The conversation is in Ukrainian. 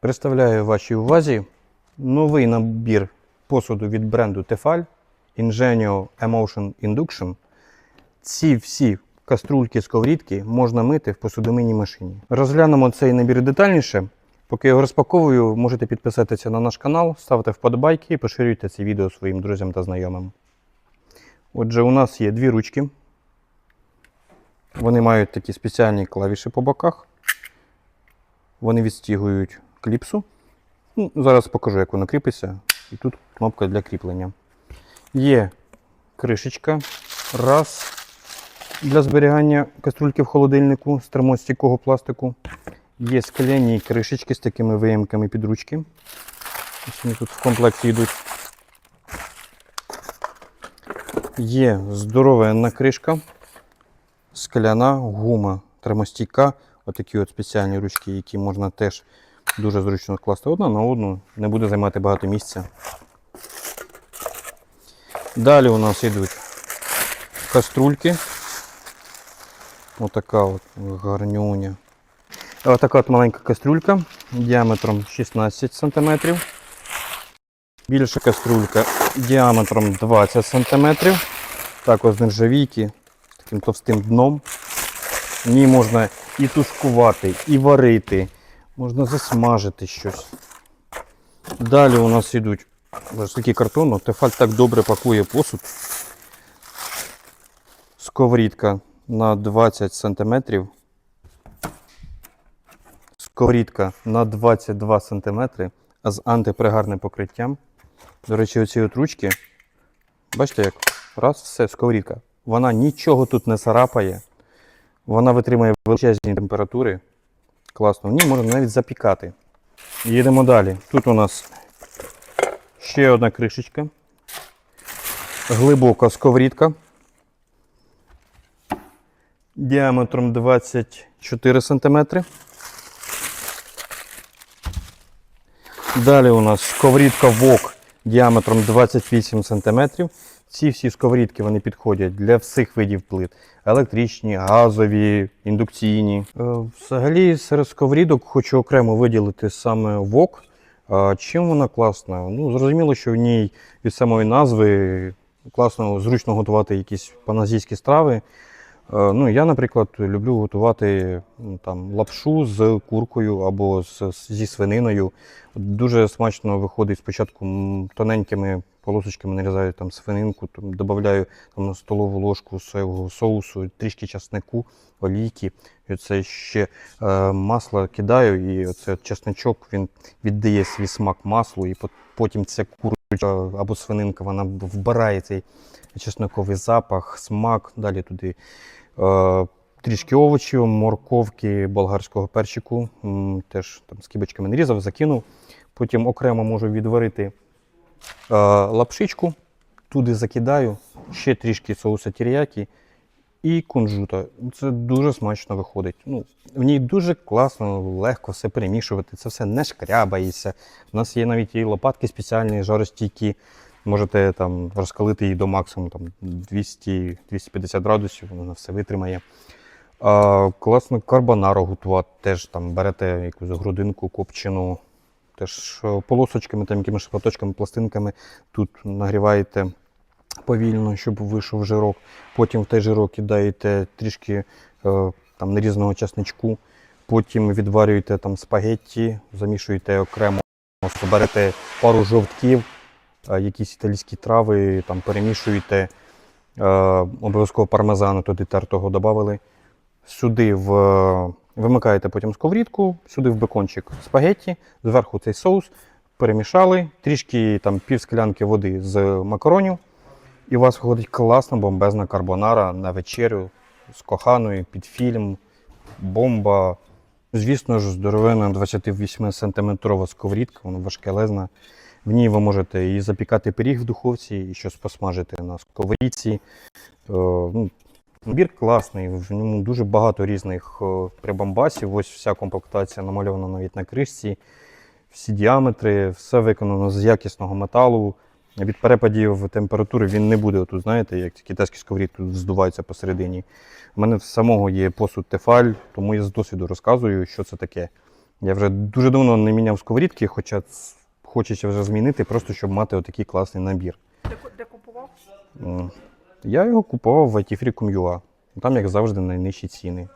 Представляю вашій увазі новий набір посуду від бренду Tefal Ingenio Emotion Induction. Ці всі каструльки, сковорідки можна мити в посудомийній машині. Розглянемо цей набір детальніше. Поки я його розпаковую, можете підписатися на наш канал, ставте вподобайки і поширюйте це відео своїм друзям та знайомим. Отже, у нас є дві ручки. Вони мають такі спеціальні клавіші по боках. Вони відстігують кліпсу. Ну, зараз покажу, як воно кріпиться. І тут кнопка для кріплення. Є кришечка. Раз. Для зберігання каструльки в холодильнику з термостійкого пластику. Є скляні кришечки з такими виємками під ручки. Ось вони тут в комплекті йдуть. Є здоровенна кришка, скляна гума термостійка. Отакі от спеціальні ручки, які можна теж дуже зручно класти одна на одну, не буде займати багато місця. Далі у нас йдуть каструльки. Отака от гарнюня. Отака от маленька кастрюлька діаметром 16 см. Більша кастрюлька діаметром 20 см. Також з нержавійки, таким товстим дном. В ній можна і тушкувати, і варити, можна засмажити щось. Далі у нас йдуть такий картон, Тефаль так добре пакує посуд. Сковорідка на 20 см. Сковорідка на 22 см з антипригарним покриттям. До речі, оці от ручки, бачите, як раз, все, сковорідка. Вона нічого тут не царапає. Вона витримує величезні температури. Класно. В ній можна навіть запікати. Їдемо далі. Тут у нас ще одна кришечка. Глибока сковорідка. Діаметром 24 см. Далі у нас сковорідка вок діаметром 28 см. Ці всі сковорідки вони підходять для всіх видів плит: електричні, газові, індукційні. Е, Взагалі, серед сковорідок хочу окремо виділити саме вок. Чим вона класна? Ну, зрозуміло, що в ній від самої назви класно, зручно готувати якісь паназійські страви. Е, Ну, я, наприклад, люблю готувати ну, там, лапшу з куркою або з, зі свининою. Дуже смачно виходить спочатку тоненькими полосочками нарізаю там свининку, там, додаю там, столову ложку соєвого соусу, трішки часнику, олійки. І це ще е, масло кидаю, і оце чесничок він віддає свій смак маслу, і потім ця курочка або свининка вона вбирає цей чесноковий запах, смак. Далі туди е, трішки овочів, морковки, болгарського перчику. Теж там з кібочками нарізав, закинув. Потім окремо можу відварити лапшичку, туди закидаю, ще трішки соуса тіріякі і кунжута. Це дуже смачно виходить. Ну, в ній дуже класно, легко все перемішувати, це все не шкрябається. У нас є навіть і лопатки спеціальні, жаростійкі. Можете там розкалити її до максимуму там, 200-250 градусів, вона все витримає. А, класно карбонару готувати. Теж там берете якусь грудинку, копчену, теж полосочками, там якимись шматочками, пластинками. Тут нагріваєте повільно, щоб вийшов жирок. Потім в той жирок кидаєте трішки е, там, нарізаного часничку. Потім відварюєте там спагетті, замішуєте окремо, берете пару жовтків, е, якісь італійські трави, там перемішуєте. Е, обов'язково пармезану туди тертого додали. Сюди в, вимикаєте потім сковорідку, сюди в бекончик спагетті, зверху цей соус, перемішали, трішки там пів склянки води з макаронів. І у вас виходить класна бомбезна карбонара на вечерю з коханою під фільм, бомба. Звісно ж, здоровенна 28 сантиметрова сковорідка, вона важкелезна. В ній ви можете і запікати пиріг в духовці, і щось посмажити на сковорідці. Е, ну, Набір класний, в ньому дуже багато різних е, прибамбасів. Ось вся комплектація намальована навіть на кришці. Всі діаметри, все виконано з якісного металу. Від перепадів температури він не буде, отут, знаєте, як ці китайські сковорідки тут здуваються посередині. У мене в самого є посуд Тефаль, тому я з досвіду розказую, що це таке. Я вже дуже давно не міняв сковорідки, хоча хочеться вже змінити, просто щоб мати отакий класний набір. Де купував? Я його купував в ITFree.com.ua. Там, як завжди, найнижчі ціни.